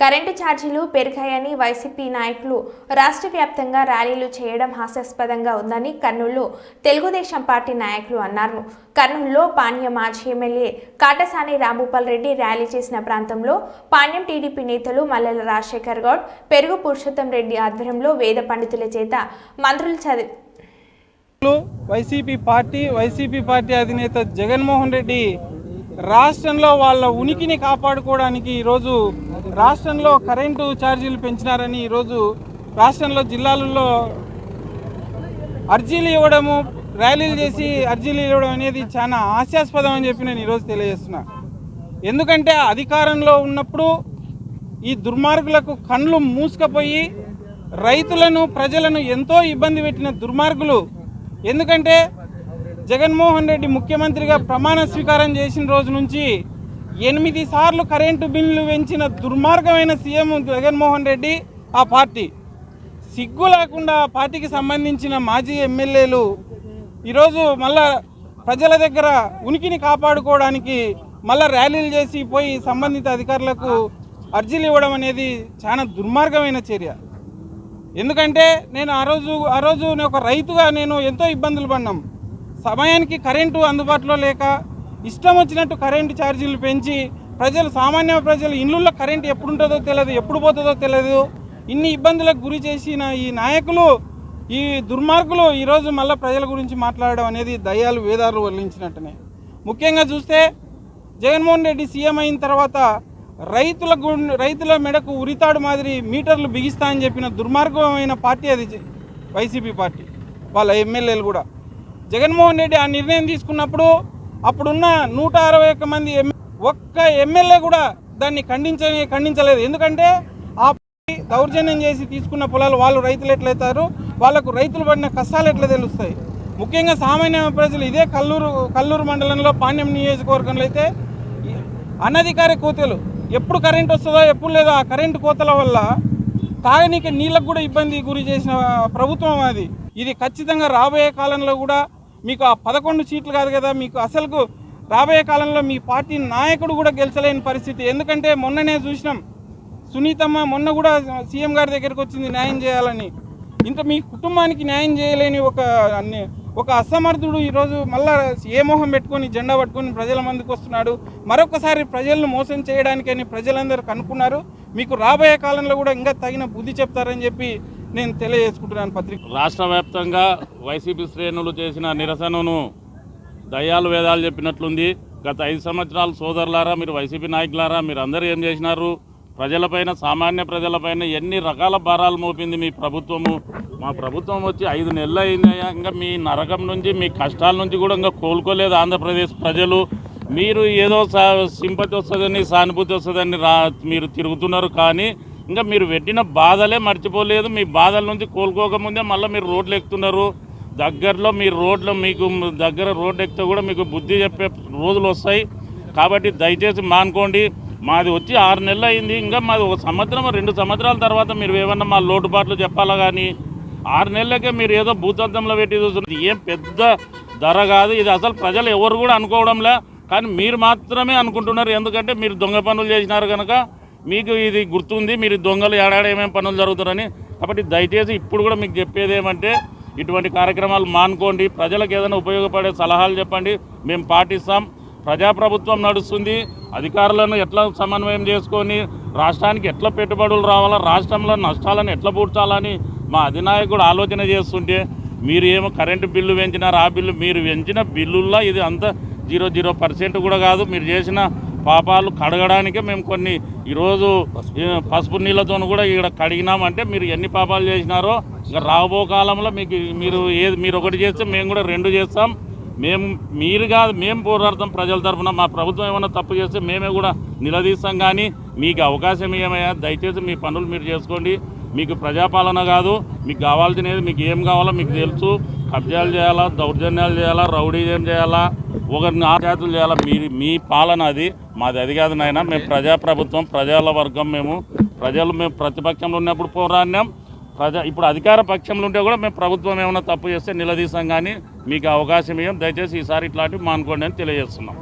Current ఛార్జీలు పెరిగాయని YCP నాయకులు రాష్ట్ర వ్యాప్తంగా ర్యాలీలు చేయడం హాస్యాస్పదంగా ఉందని కర్నూలు తెలుగుదేశం పార్టీ నాయకులు అన్నారు. కర్నూలులో పాణ్య మాజీ ఎమ్మెల్యే కాటసాని రాంభూపాల్ రెడ్డి ర్యాలీ చేసిన ప్రాంతంలో పాణ్యం టీడీపీ నేతలు మల్లెల రాజశేఖర్ గౌడ్ పెరుగు పురుషోత్తం రెడ్డి ఆధ్వర్యంలో వేద పండితుల చేత మంత్రులు చదివి వైసీపీ పార్టీ వైసీపీ పార్టీ అధినేత జగన్మోహన్ రెడ్డి రాష్ట్రంలో వాళ్ళ ఉనికిని కాపాడుకోవడానికి ఈరోజు రాష్ట్రంలో కరెంటు ఛార్జీలు పెంచినారని ఈరోజు రాష్ట్రంలో జిల్లాలలో అర్జీలు ఇవ్వడము ర్యాలీలు చేసి అర్జీలు ఇవ్వడం అనేది చాలా హాస్యాస్పదం అని చెప్పి నేను ఈరోజు తెలియజేస్తున్నా. ఎందుకంటే అధికారంలో ఉన్నప్పుడు ఈ దుర్మార్గులకు కండ్లు మూసుకపోయి రైతులను ప్రజలను ఎంతో ఇబ్బంది పెట్టిన దుర్మార్గులు ఎందుకంటే జగన్మోహన్ రెడ్డి ముఖ్యమంత్రిగా ప్రమాణ స్వీకారం చేసిన రోజు నుంచి ఎనిమిది సార్లు కరెంటు బిల్లు పెంచిన దుర్మార్గమైన సీఎం జగన్మోహన్ రెడ్డి ఆ పార్టీ. సిగ్గు లేకుండా ఆ పార్టీకి సంబంధించిన మాజీ ఎమ్మెల్యేలు ఈరోజు మళ్ళా ప్రజల దగ్గర ఉనికిని కాపాడుకోవడానికి మళ్ళా ర్యాలీలు చేసి పోయి సంబంధిత అధికారులకు అర్జీలు ఇవ్వడం అనేది చాలా దుర్మార్గమైన చర్య. ఎందుకంటే నేను ఆ రోజు ఆ రోజు ఒక రైతుగా నేను ఎంతో ఇబ్బందులు పడినాం సమయానికి కరెంటు అందుబాటులో లేక ఇష్టం వచ్చినట్టు కరెంటు ఛార్జీలు పెంచి ప్రజలు సామాన్య ప్రజలు ఇళ్ళల్లో కరెంటు ఎప్పుడు ఉంటుందో తెలియదు ఎప్పుడు పోతుందో తెలియదు. ఇన్ని ఇబ్బందులకు గురి చేసిన ఈ నాయకులు ఈ దుర్మార్గులు ఈరోజు మళ్ళీ ప్రజల గురించి మాట్లాడడం అనేది దయ్యాలు వేదాలు వల్లించినట్టునే. ముఖ్యంగా చూస్తే జగన్మోహన్ రెడ్డి సీఎం అయిన తర్వాత రైతుల రైతుల మెడకు ఉరితాడు మాదిరి మీటర్లు బిగిస్తా అని చెప్పిన దుర్మార్గమైన పార్టీ అది వైసీపీ పార్టీ వాళ్ళ ఎమ్మెల్యేలు కూడా. జగన్మోహన్ రెడ్డి ఆ నిర్ణయం తీసుకున్నప్పుడు అప్పుడున్న నూట అరవై ఒక్క మంది ఒక్క ఎమ్మెల్యే కూడా దాన్ని ఖండించ ఖండించలేదు. ఎందుకంటే ఆ దౌర్జన్యం చేసి తీసుకున్న పొలాలు వాళ్ళు రైతులు ఎట్లయితారు? వాళ్ళకు రైతులు పడిన కష్టాలు ఎట్లా తెలుస్తాయి? ముఖ్యంగా సామాన్య ప్రజలు ఇదే కల్లూరు కల్లూరు మండలంలో పాణ్యం నియోజకవర్గంలో అయితే అనధికార కోతలు ఎప్పుడు కరెంట్ వస్తుందో ఎప్పుడు లేదో ఆ కరెంటు కోతల వల్ల తాగనీకి నీళ్ళకు కూడా ఇబ్బంది గురి చేసిన ప్రభుత్వం అది. ఇది ఖచ్చితంగా రాబోయే కాలంలో కూడా మీకు ఆ పదకొండు సీట్లు కాదు కదా మీకు అసలుకు రాబోయే కాలంలో మీ పార్టీ నాయకుడు కూడా గెలిచలేని పరిస్థితి. ఎందుకంటే మొన్ననే చూసినాం సునీతమ్మ మొన్న కూడా సీఎం గారి దగ్గరికి వచ్చింది న్యాయం చేయాలని. ఇంత మీ కుటుంబానికి న్యాయం చేయలేని ఒక అన్ని- ఒక అసమర్థుడు ఈరోజు మళ్ళా ఏ మొహం పెట్టుకొని జెండా పట్టుకొని ప్రజల మందికి వస్తున్నాడు. మరొకసారి ప్రజలను మోసం చేయడానికని ప్రజలందరూ కనుక్కున్నారు. మీకు రాబోయే కాలంలో కూడా ఇంకా తగిన బుద్ధి చెప్తారని చెప్పి నేను తెలియజేసుకుంటున్నాను పత్రిక. రాష్ట్ర వ్యాప్తంగా వైసీపీ శ్రేణులు చేసిన నిరసనను దయ్యాలు వేదాలు చెప్పినట్లుంది. గత ఐదు సంవత్సరాలు సోదరులారా మీరు వైసీపీ నాయకులారా మీరు అందరూ ఏం చేసినారు? ప్రజలపైన సామాన్య ప్రజలపైన ఎన్ని రకాల భారాలు మోపింది మీ ప్రభుత్వము? మా ప్రభుత్వం వచ్చి ఐదు నెలలు అయిందయ్యా ఇంకా మీ నరకం నుంచి మీ కష్టాల నుంచి కూడా ఇంకా కోలుకోలేదు ఆంధ్రప్రదేశ్ ప్రజలు. మీరు ఏదో సా- సింపతి వస్తుందని సానుభూతి వస్తుందని రా మీరు తిరుగుతున్నారు కానీ ఇంకా మీరు పెట్టిన బాధలే మర్చిపోలేదు. మీ బాధల నుంచి కోలుకోకముందే మళ్ళీ మీరు రోడ్లు ఎక్కుతున్నారు. దగ్గరలో మీ రోడ్లు మీకు దగ్గర రోడ్లు ఎక్కితే కూడా మీకు బుద్ధి చెప్పే రోజులు వస్తాయి. కాబట్టి దయచేసి మానుకోండి. మాది వచ్చి ఆరు నెలలు అయింది. ఇంకా మాది ఒక సంవత్సరం రెండు సంవత్సరాల తర్వాత మీరు ఏమన్నా మా లోటుపాట్లు చెప్పాలా కానీ ఆరు నెలలకే మీరు ఏదో భూతంతంలో పెట్టి చూస్తున్నారు. ఏం పెద్ద ధర కాదు. ఇది అసలు ప్రజలు ఎవరు కూడా అనుకోవడంలే. కానీ మీరు మాత్రమే అనుకుంటున్నారు. ఎందుకంటే మీరు దొంగ పనులు చేసినారు కనుక మీకు ఇది గుర్తుంది మీరు దొంగలు ఏడాడ ఏమేమి పనులు జరుగుతారని కాబట్టి దయచేసి ఇప్పుడు కూడా మీకు చెప్పేది ఏమంటే ఇటువంటి కార్యక్రమాలు మానుకోండి. ప్రజలకు ఏదైనా ఉపయోగపడే సలహాలు చెప్పండి. మేము పాటిస్తాం. ప్రజాప్రభుత్వం నడుస్తుంది. అధికారులను ఎట్లా సమన్వయం చేసుకొని రాష్ట్రానికి ఎట్లా పెట్టుబడులు రావాలా రాష్ట్రంలో నష్టాలను ఎట్లా పూడ్చాలని మా అధినాయకుడు ఆలోచన చేస్తుంటే మీరు ఏమో కరెంటు బిల్లు పెంచినారు ఆ బిల్లు మీరు పెంచిన బిల్లుల్లో ఇది అంత జీరో జీరో పర్సెంట్ కూడా కాదు. మీరు చేసిన పాపాలు కడగడానికే మేము కొన్ని ఈరోజు పసుపు నీళ్ళతో కూడా ఇక్కడ కడిగినామంటే మీరు ఎన్ని పాపాలు చేసినారో ఇంకా రాబో కాలంలో మీకు మీరు ఏది మీరు ఒకటి చేస్తే మేము కూడా రెండు చేస్తాం. మేము మీరు కాదు మేము పోరాడతాం ప్రజల తరఫున మా ప్రభుత్వం ఏమైనా తప్పు చేస్తే మేమే కూడా నిలదీస్తాం కానీ మీకు అవకాశం ఏమయ్యా? దయచేసి మీ పనులు మీరు చేసుకోండి. మీకు ప్రజాపాలన కాదు మీకు కావాల్సినది మీకు ఏం కావాలో మీకు తెలుసు. కబ్జాలు చేయాలా దౌర్జన్యాలు చేయాలా రౌడీజం చేయాలా ఒకరిని ఆజాతులు చేయాలా మీ మీ పాలన అది. మాది అది కాదు నాయన మేము ప్రజాప్రభుత్వం ప్రజల వర్గం మేము. ప్రజలు మేము ప్రతిపక్షంలో ఉన్నప్పుడు పోరాడినాం. ప్రజా ఇప్పుడు అధికార పక్షంలో ఉంటే కూడా మేము ప్రభుత్వం ఏమైనా తప్పు చేస్తే నిలదీస్తాం కానీ మీకు అవకాశం ఇవ్వం దయచేసి ఈసారి ఇట్లాంటివి మానుకోండి అని తెలియజేస్తున్నాం.